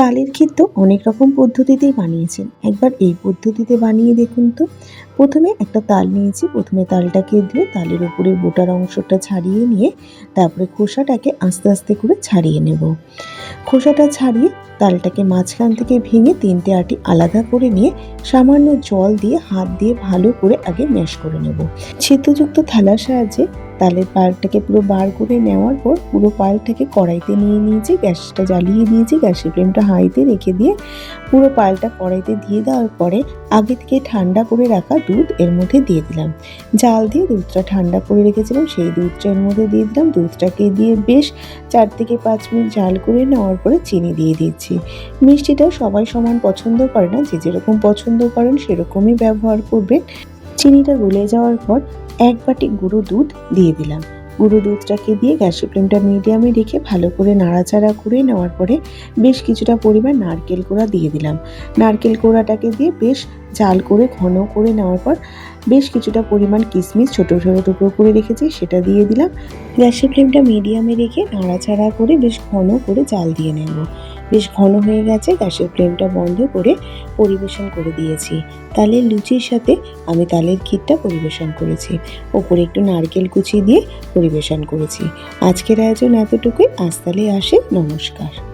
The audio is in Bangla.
তালের ক্ষীর তো অনেক রকম পদ্ধতিতেই বানিয়েছেন। একবার এই পদ্ধতিতে বানিয়ে দেখুন তো। প্রথমে একটা তাল নিয়েছি, প্রথমে তালটাকে দিয়ে তালের উপরে বোটার অংশটা ছাড়িয়ে নিয়ে তারপরে খোসাটাকে আস্তে আস্তে করে ছাড়িয়ে নেব। খোসাটা ছাড়িয়ে তালটাকে মাঝখান থেকে ভেঙে তিনটে আটি আলাদা করে নিয়ে সামান্য জল দিয়ে, হাত দিয়ে ভালো করে আগে ম্যাশ করে নেব। ছিদ্রযুক্ত থালার সাহায্যে তালের পালটাকে পুরো বার করে নেওয়ার পর পুরো পালটাকে কড়াইতে নিয়ে নিয়েছি, গ্যাসটা জ্বালিয়ে দিয়েছি, গ্যাসের ফ্লেমটা হাইতে রেখে দিয়ে পুরো পালটা কড়াইতে দিয়ে দেওয়ার পরে আগে থেকে ঠান্ডা করে রাখা দুধ এর মধ্যে দিয়ে দিলাম। জাল দিয়ে দুধটা ঠান্ডা করে রেখেছিলাম, সেই দুধটা এর মধ্যে দিয়ে দিলাম। দুধটাকে দিয়ে বেশ চার থেকে পাঁচ মিনিট জাল করে নেওয়ার পরে চিনি দিয়ে দিচ্ছি। মিষ্টিটা সবাই সমান পছন্দ করে না, যে যেরকম পছন্দ করেন সেরকমই ব্যবহার করবেন। চিনিটা গলে যাওয়ার পর এক বাটি গুঁড়ো দুধ দিয়ে দিলাম। গুঁড়ো দুধটাকে দিয়ে গ্যাসের ফ্লেমটা মিডিয়ামে রেখে ভালো করে নাড়াচাড়া করে নেওয়ার পরে বেশ কিছুটা পরিমাণ নারকেল কোড়া দিয়ে দিলাম। নারকেল কোড়াটাকে দিয়ে বেশ জাল করে ঘন করে নেওয়ার পর বেশ কিছুটা পরিমাণ কিশমিশ ছোটো ছোটো টুকরো করে রেখেছি, সেটা দিয়ে দিলাম। গ্যাসের ফ্লেমটা মিডিয়ামে রেখে নাড়াচাড়া করে বেশ ঘন করে জাল দিয়ে নেব। বেশ ঘন হয়ে গেছে, গ্যাসের ফ্লেমটা বন্ধ করে পরিবেশন করে দিয়েছি। তালের লুচির সাথে আমি তালের ক্ষীরটা পরিবেশন করেছি। ওপরে একটু নারকেল কুচি দিয়ে পরিবেশন করেছি। আজকের আয়োজন এতটুকুই। আজ তালে আসে। নমস্কার।